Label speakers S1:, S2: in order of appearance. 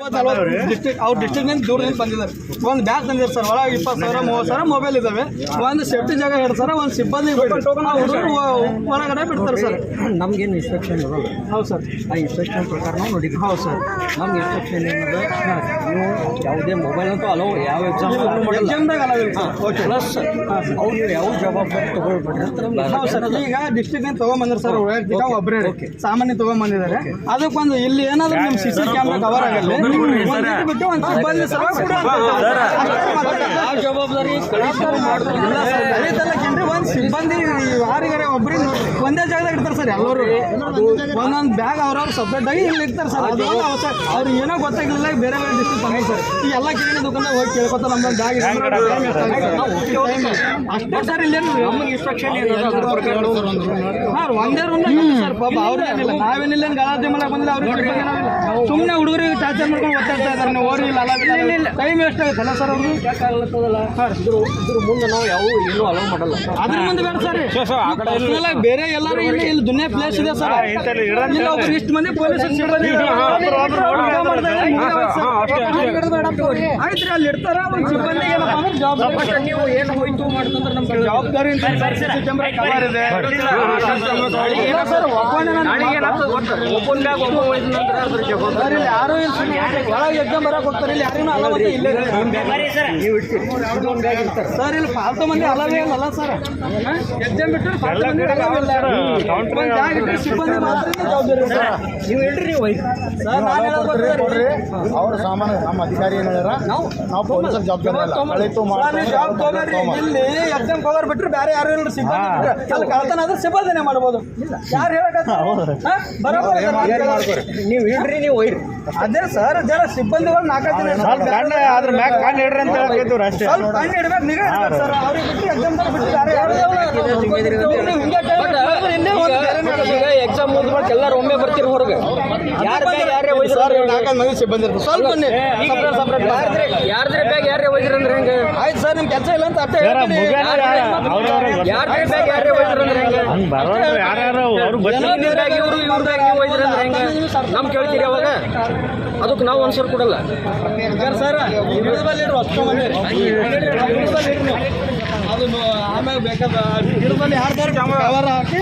S1: District ಅವ್ರ district ದೂರದಿಂದ ಬಂದಿದ್ದಾರೆ. ಒಂದು ಬ್ಯಾಗ್ ತಂದಿದ್ದಾರೆ ಸರ್. ಒಳಗೆ ಇಪ್ಪತ್ತು ಸಾವಿರ ಮೂವತ್ತು ಸಾವಿರ ಮೊಬೈಲ್ ಇದಾವೆ. ಒಂದು ಸೇಫ್ಟಿ ಜಾಗ ಹೇಳ್ತಾರೆ ಒಂದು ಸಿಬ್ಬಂದಿ ಹೊರಗಡೆ ಬಿಡ್ತಾರೆ ಸರ್.
S2: ನಮ್ಗೇನು ಇನ್ಸ್ಟ್ರಕ್ಷನ್ ಇರೋಲ್ಲ.
S1: ಹೌದು ಸರ್.
S2: ಆ ಇನ್ಸ್ಟ್ರಕ್ಷನ್ ಪ್ರಕಾರ ನಾವು ನೋಡಿದ್ವಿ
S1: ಹೌದು ಸರ್.
S2: ನಮ್ಗೆ ಇನ್ಸ್ಟ್ರಕ್ಷನ್ ಏನಂದ್ರೆ ನೀವು ಯಾವುದೇ ಮೊಬೈಲ್ ಅಂತೂ ಅಲೋ ಯಾವ ಎಕ್ಸಾಮ್
S1: ಎಕ್ಸಾಮ್ದಾಗ ಓಕೆ
S2: ಪ್ಲಸ್ ಅವ್ರು ನೀವು ಯಾವ ಜವಾಬ್ದಾರಿ ತಗೊಳ್ಬೇಡ್ರಿ
S1: ಹೌದು ಸರ್. ಈಗ ಡಿಸ್ಟ್ರಿಕ್ಟ್ನಿಂದ ತಗೊಂಬಂದ್ರೆ ಸರ್. ವೈಯಕ್ತಿಕ ಒಬ್ಬರೇ ಸಾಮಾನ್ಯ ತೊಗೊಂಬಂದಿದ್ದಾರೆ. ಅದಕ್ಕೊಂದು ಇಲ್ಲಿ ಏನಾದ್ರು ನಿಮ್ಮ ಸಿ ಸಿ ಕ್ಯಾಮ್ರಾ ಕವರ್ ಆಗಲ್ಲ ಒಂದ್ ಸಿಬ್ಬಂದಿ ಯಾರಿಗಾರೆ ಒಬ್ರಿಗೆ ಒಂದೇ ಜಾಗದಾಗ ಇರ್ತಾರೆ ಸರ್ ಎಲ್ಲರೂ. ಒಂದೊಂದು ಬ್ಯಾಗ್ ಅವ್ರವ್ರು ಸಪ್ರೇಟ್ ಆಗಿ ಇಲ್ಲಿ ಇರ್ತಾರೆ ಸರ್. ಅದು ಅವಶ್ಯ ಅವ್ರಿಗೆ ಏನೋ ಗೊತ್ತಾಗಿಲ್ಲ ಬೇರೆ ಬೇರೆ ಡಿಸ್ಟ್ರಿಕ್ಟ್ ತಗೊಂಡು ಸರ್ ಈ ಎಲ್ಲ ಕಿರಾಣಿ ದುಕಾನ್ದಾಗ ಹೋಗಿ ಕೇಳ್ಕೊತ ನಮ್ಮ ಬ್ಯಾಗ್ ಅಷ್ಟೇ ಸರ್ ಇಲ್ಲೇನು
S2: ನಮಗೆ ಇನ್ಸ್ಟ್ರಕ್ಷನ್
S1: ಹಾಂ ಒಂದೇ ರೂಮ್ ಸರ್ ಪಾಪ. ಅವ್ರು ಏನಿಲ್ಲ. ನಾವೇನಿಲ್ಲ ಗಲಾಟೆ ಮಾಡಕ್ ಬಂದಿಲ್ಲ. ಅವ್ರಿಗೆ ಸುಮ್ಮನೆ ಹುಡುಗರಿಗೆ ಟಾರ್ಚರ್ ಮಾಡ್ಕೊಂಡು ಒತ್ತಾಡ್ತಾ ಇದ್ದಾರೆ ನೀವು ಓರಿ ಇಲ್ಲ ಅಲ್ಲ ಇಲ್ಲ ಟೈಮ್ ವೇಸ್ಟ್ ಆಗುತ್ತಲ್ಲ ಸರ್ ಅವ್ರದ್ದು
S2: ಇದ್ರ ಇದ್ರ ಮುಂದೆ ನಾವು ಯಾವ ಏನೂ ಅಲೋ ಮಾಡಲ್ಲ
S1: ಅದ್ರ ಮುಂದೆ ಬೇಡ ಸರ್. ಬೇರೆ ಎಲ್ಲರೂ ಇಲ್ಲಿ ಇಲ್ಲಿ ದುನಿಯಾ ಪ್ಲೇಸ್ ಇದೆ ಸರ್. ಇಲ್ಲ ಒಬ್ರು ಇಷ್ಟು ಮಂದಿ ಪೊಲೀಸ್ ಅಲ್ಲಿ ಇರ್ತಾರ ಒಂದು ಸಿಬ್ಬಂದಿ ಏನಪ್ಪ ಅಂದ್ರೆ ಜವಾಬ್ದಾರಿ.
S2: ನೀವು ಏನು ಹೋಯ್ತು ಮಾಡ್ತಂದ್ರೆ ನಮ್ಮ
S1: ಜವಾಬ್ದಾರಿ ಅಂತ ಸರ್ ಇಲ್ಲ
S2: ಓಪನ್ ಬ್ಯಾಗ್ ಒಬ್ಬ ಹೋಯ್ತು ಅದ್ರ ಜವಾಬ್ದಾರಿ
S1: ಇಲ್ಲಿ ಯಾರು ಇಲ್ಲ? ಒಳಗೆ ಎಕ್ಸಾಮ್ ಬರಕ್ ಹೋಗ್ತಾರೆ ಇಲ್ಲಿ ಯಾರಿಗೂ ಅಲ್ಲ ಮತ್ತೆ ಇಲ್ಲೇ
S2: ನೀವು ಇಡ್ತೀರಿ ಇದೊಂದು ಬ್ಯಾಗ್ ಇರ್ತಾರೆ.
S1: ಸರ್ ಇಲ್ಲಿ ಫಾಲ್ತು ಮಂದಿ ಅಲ್ಲವೇ ಅಲ್ಲ ಸರ್? ಎಕ್ಸಾಮ್ ಬಿಟ್ಟರೆ ಫಾಲ್ತು ಮಂದಿ ಅಲ್ಲವೇ ಇಲ್ಲ. ಒಂದ್ ಸಿಬ್ಬಂದಿ ಮಾತ್ರ ಜವಾಬ್ದಾರಿ ಸರ್
S2: ನೀವು ಇಡ್ರಿ ನೀವು
S1: ಸರ್ ನಾನು ಹೇಳೋದು ಗೊತ್ತಿದೆ.
S3: ಅವ್ರ ಸಾಮಾನ್ಯ ನಮ್ಮ ಅಧಿಕಾರಿ ಏನ್ ಹೇಳ್ಯಾರ ನಾವು ಪೊಲೀಸರ ಜವಾಬ್ದಾರಿ ಅಲ್ಲ. ಕಳಿತು
S1: ಸರ್, ನೀವು ಜಾಬ್ ಇಲ್ಲಿ ಎಕ್ಸಾಮ್ ಕವರ್ ಬಿಟ್ರೆ ಬೇರೆ ಯಾರು ಇಲ್ಲ ಸಿಬ್ಬಂದಿ ಬಿಟ್ರೆ. ಅಲ್ಲಿ ಕಳ್ತನ ಆದ್ರೆ ಸಿಬ್ಬಂದಿನೇ ಮಾಡ್ಬೋದು. ಯಾರು ಹೇಳಕ್
S2: ನೀವು ಇಡ್ರಿ ನೀವು ಒಯ್ರಿ.
S1: ಅದೇ ಸರ್ ಜರ ಸಿಬ್ಬಂದಿಗಳು ನಾಲ್ಕು ಜನ
S3: ಅದ್ರ ಮ್ಯಾಗ ಕಣ್ಣು ಇಡ್ರಿ ಅಂತ ಹೇಳ್ತಿದ್ರು ಅಷ್ಟೇ.
S1: ಸ್ವಲ್ಪ ಕಣ್ಣು ಇಡ್ಬೇಕು ನಿಗಾ ಇಡ್ಬೇಕು ಸರ್. ಅವ್ರಿಗೆ ಬಿಟ್ಟು ಎಕ್ಸಾಮ್ ಬಿಟ್ಟು ಯಾರು ಹಿಂಗೆ ಇನ್ನೇ ಒಂದು ಬೇರೆ
S2: ಎಕ್ಸಾಮ್ ಮುಗಿದ್ಮೇಲೆ ಎಲ್ಲರೂ ಒಮ್ಮೆ ಬರ್ತೀರಿ ಹೊರಗೆ?
S1: ಮಂದಿ ಸಿಬ್ಬಂದಿ ಇರ್ತದೆ ಸ್ವಲ್ಪ ಬನ್ನಿ ಸಪ್ರೇಟ್ ಸಪ್ರೇಟ್
S2: ಯಾರ್ದ್ರ ಬ್ಯಾಗ್ ಯಾರೇ ಒಯ್ದ್ರಿ ಅಂದ್ರೆ ಹೆಂಗೆ?
S1: ಆಯ್ತು ಸರ್ ನಿಮ್ ಕೆಲಸ ಇಲ್ಲ ಅಂತ ಅಷ್ಟೇ ಹೇಳ್ತೀನಿ.
S2: ಯಾರ್ದ್ರ ಬ್ಯಾಗ್ ಯಾರೇ ಹೆಂಗೆ? ಬ್ಯಾಗ್ ಇವರು ಇವ್ರ ಬ್ಯಾಗ್ ನೀವು ಒಯ್ದ್ರಿ ಅಂದ್ರೆ ಹೆಂಗೆ? ನಮ್ ಕೇಳ್ತೀರಿ ಅವಾಗ? ಅದಕ್ಕೆ ನಾವು ಆನ್ಸರ್ ಕೊಡಲ್ಲ.
S1: ಸರ್ ಸರ್ ಗಿಡದಲ್ಲಿ ಇಡ್ರಿ ಅಷ್ಟು ಮಂದಿ ಗಿಡದಲ್ಲಿ ಇಡ್ರಿ ನೀವು. ಅದು ಆಮೇಲೆ ಬೇಕಾದ ಗಿಡದಲ್ಲಿ ಯಾರ್ದಾರು ಕವರ್ ಹಾಕಿ